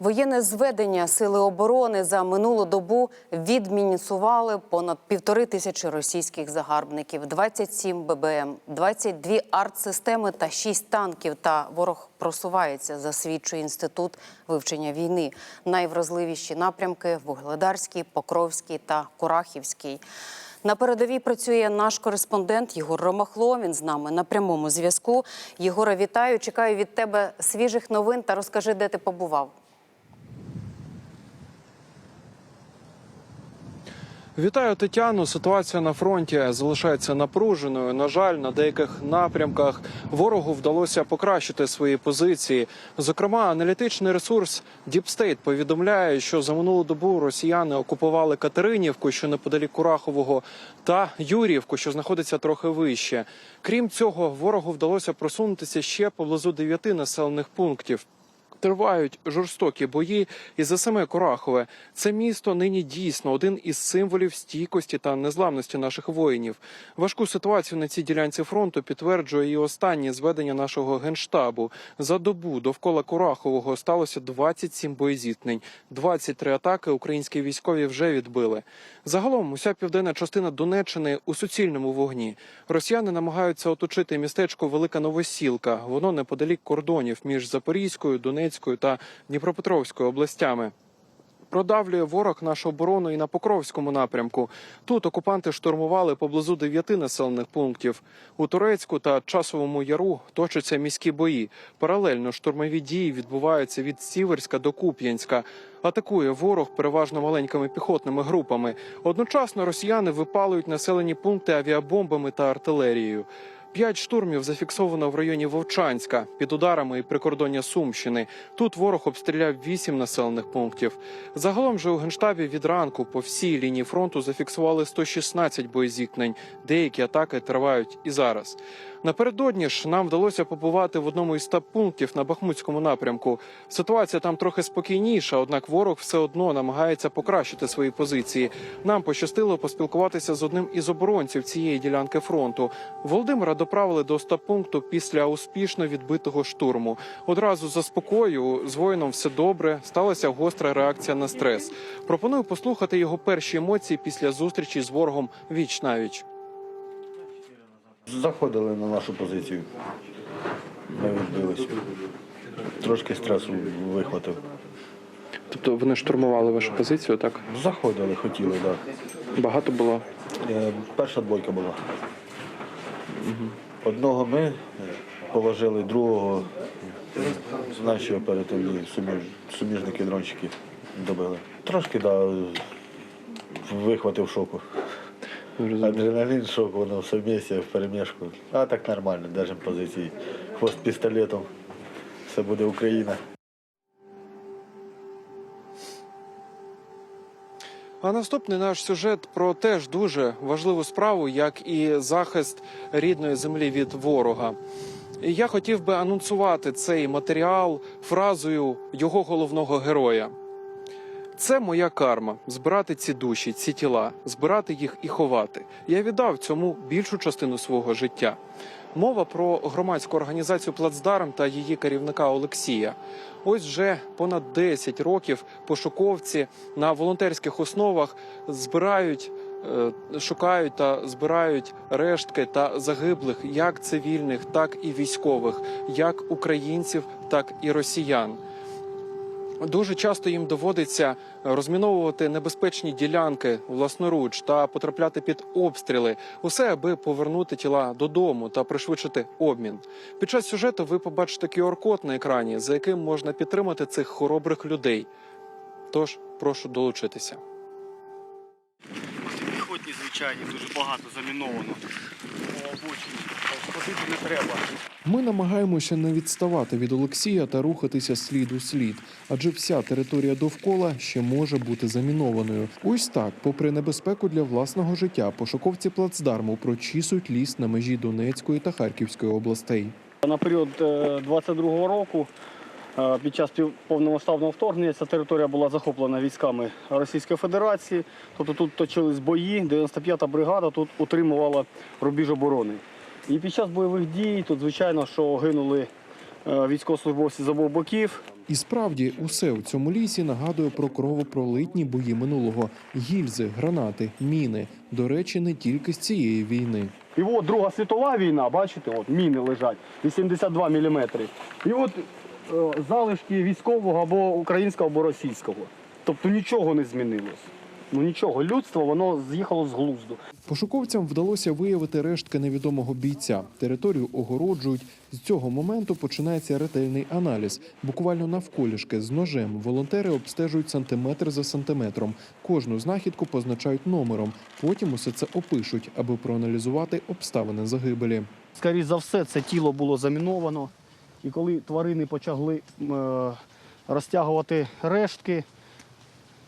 Воєнне зведення Сили оборони за минулу добу відмінісували понад півтори тисячі російських загарбників, 27 ББМ, 22 артсистеми та 6 танків. Та ворог просувається, засвідчує інститут вивчення війни. Найвразливіші напрямки Вугледарський, Покровський та Курахівський. На передовій працює наш кореспондент Єгор Ромахло. Він з нами на прямому зв'язку. Єгора, вітаю. Чекаю від тебе свіжих новин та розкажи, де ти побував. Вітаю Тетяну. Ситуація на фронті залишається напруженою. На жаль, на деяких напрямках ворогу вдалося покращити свої позиції. Зокрема, аналітичний ресурс State повідомляє, що за минулу добу росіяни окупували Катеринівку, що неподалік Курахового, та Юріївку, що знаходиться трохи вище. Крім цього, ворогу вдалося просунутися ще поблизу дев'яти населених пунктів. Тривають жорстокі бої і за саме Корахове. Це місто нині дійсно один із символів стійкості та незламності наших воїнів. Важку ситуацію на цій ділянці фронту підтверджує і останнє зведення нашого генштабу. За добу довкола Корахового сталося 27 боєзіткнень, 23 атаки українські військові вже відбили. Загалом уся південна частина Донеччини у суцільному вогні. Росіяни намагаються оточити містечко Велика Новосілка. Воно неподалік кордонів між Запорізькою, Донецькою та Дніпропетровською областями. Продавлює ворог нашу оборону і на Покровському напрямку. Тут окупанти штурмували поблизу дев'яти населених пунктів. У Турецьку та Часовому Яру точаться міські бої. Паралельно штурмові дії відбуваються від Сіверська до Куп'янська. Атакує ворог переважно маленькими піхотними групами. Одночасно росіяни випалують населені пункти авіабомбами та артилерією. П'ять штурмів зафіксовано в районі Вовчанська під ударами і прикордоння Сумщини. Тут ворог обстріляв вісім населених пунктів. Загалом же у генштабі від ранку по всій лінії фронту зафіксували 116 боєзіткнень. Деякі атаки тривають і зараз. Напередодні ж нам вдалося побувати в одному із стаб пунктів на Бахмутському напрямку. Ситуація там трохи спокійніша, однак ворог все одно намагається покращити свої позиції. Нам пощастило поспілкуватися з одним із оборонців цієї ділянки фронту. Володимира доправили до стаб пункту після успішно відбитого штурму. Одразу заспокою з воїном все добре. Сталася гостра реакція на стрес. Пропоную послухати його перші емоції після зустрічі з ворогом віч навіч. Заходили на нашу позицію. Ми відбилися. Трошки стресу вихватив. Тобто вони штурмували вашу позицію, так Заходили, хотіли, так. багато було. Да. Перша двойка була. Одного ми е, положили, другого наші оперативні суміж- суміжники дрончики добили. Трошки, да, вихватив шоку. Адреналін, шок, воно все вместе, в перемішку. А так нормально, держимо позиції. Хвост пістолетом. Все буде Україна. А наступний наш сюжет про теж дуже важливу справу, як і захист рідної землі від ворога. І я хотів би анонсувати цей матеріал фразою його головного героя. Це моя карма збирати ці душі, ці тіла, збирати їх і ховати. Я віддав цьому більшу частину свого життя. Мова про громадську організацію Плацдарм та її керівника Олексія. Ось вже понад 10 років пошуковці на волонтерських основах збирають. е, Шукають та збирають рештки та загиблих як цивільних, так і військових, як українців, так і росіян. Дуже часто їм доводиться розміновувати небезпечні ділянки власноруч та потрапляти під обстріли, усе аби повернути тіла додому та пришвидшити обмін. Під час сюжету ви побачите QR-код на екрані, за яким можна підтримати цих хоробрих людей. Тож прошу долучитися. Звичайні, дуже багато заміновано. Ходити не треба. Ми намагаємося не відставати від Олексія та рухатися слід у слід, адже вся територія довкола ще може бути замінованою. Ось так, попри небезпеку для власного життя, пошуковці плацдарму прочісують ліс на межі Донецької та Харківської областей. На період е, 22-го року Е, Під час повномасштабного вторгнення ця територія була захоплена військами Російської Федерації. Тобто тут точились бої, 95-та бригада тут утримувала рубіж оборони. І під час бойових дій тут, звичайно, що гинули е, військовослужбовці з обох боків. І справді усе в цьому лісі нагадує про кровопролитні бої минулого: гільзи, гранати, міни. До речі, не тільки з цієї війни. І от Друга світова війна, бачите, от міни лежать, 82 мм. І от е, залишки військового або українського, або російського. Тобто нічого не змінилось. Ну нічого, людство воно з'їхало з глузду. Пошуковцям вдалося виявити рештки невідомого бійця. Територію огороджують. З цього моменту починається ретельний аналіз. Буквально навколішки з ножем волонтери обстежують сантиметр за сантиметром. Кожну знахідку позначають номером. Потім усе це опишуть, аби проаналізувати обставини загибелі. Скоріше за все, це тіло було заміновано. І коли тварини почали е, розтягувати рештки,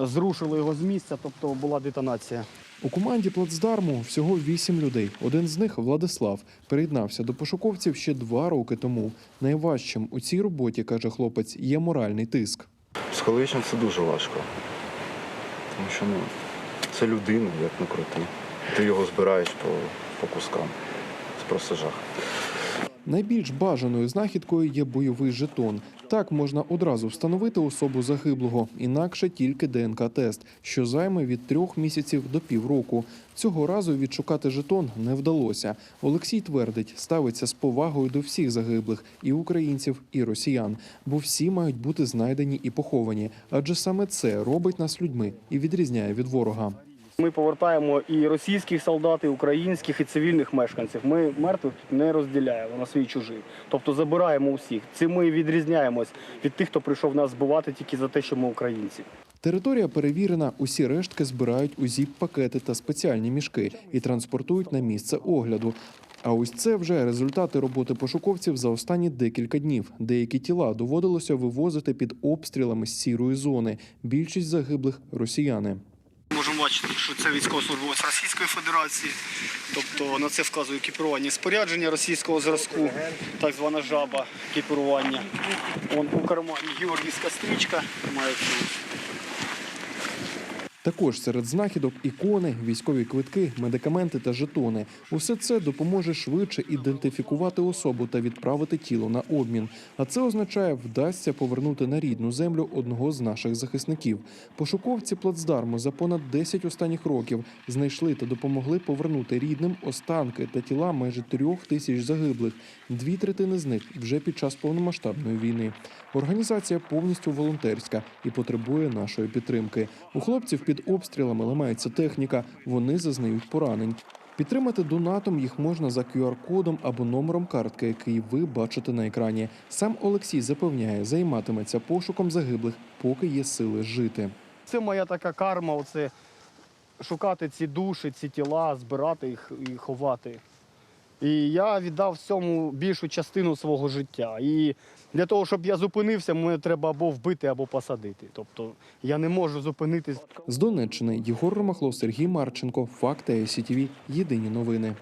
зрушили його з місця, тобто була детонація. У команді плацдарму всього вісім людей. Один з них Владислав приєднався до пошуковців ще два роки тому. Найважчим у цій роботі каже хлопець є моральний тиск. Психологічно це дуже важко. Тому що ну, це людина, як не крути. Ти його збираєш по, по кускам. Це просто жах. Найбільш бажаною знахідкою є бойовий жетон. Так можна одразу встановити особу загиблого, інакше тільки ДНК-тест, що займе від трьох місяців до півроку. Цього разу відшукати жетон не вдалося. Олексій твердить, ставиться з повагою до всіх загиблих і українців, і росіян, бо всі мають бути знайдені і поховані, адже саме це робить нас людьми і відрізняє від ворога. Ми повертаємо і російських солдат, і українських, і цивільних мешканців. Ми мертвих не розділяємо на свій чужий. Тобто забираємо усіх. Цим ми відрізняємось від тих, хто прийшов нас збивати тільки за те, що ми українці. Територія перевірена, усі рештки збирають у зіп-пакети та спеціальні мішки і транспортують на місце огляду. А ось це вже результати роботи пошуковців за останні декілька днів. Деякі тіла доводилося вивозити під обстрілами з сірої зони. Більшість загиблих росіяни. Можемо бачити, що це військовослужбовець Російської Федерації, тобто на це вказує екіпірування спорядження російського зразку, так звана жаба екіпірування. Вон у кармані георгійська стрічка має Також серед знахідок ікони, військові квитки, медикаменти та жетони. Усе це допоможе швидше ідентифікувати особу та відправити тіло на обмін. А це означає, вдасться повернути на рідну землю одного з наших захисників. Пошуковці плацдарму за понад 10 останніх років знайшли та допомогли повернути рідним останки та тіла майже трьох тисяч загиблих. Дві третини з них вже під час повномасштабної війни. Організація повністю волонтерська і потребує нашої підтримки. У хлопців під обстрілами ламається техніка, вони зазнають поранень. Підтримати донатом їх можна за QR-кодом або номером картки, який ви бачите на екрані. Сам Олексій запевняє, займатиметься пошуком загиблих, поки є сили жити. Це моя така карма, оце шукати ці душі, ці тіла, збирати їх і ховати. І я віддав цьому більшу частину свого життя. І для того, щоб я зупинився, мене треба або вбити, або посадити. Тобто я не можу зупинитись. З Донеччини Єгор Ромахло, Сергій Марченко, Факти СІТВ. Єдині новини.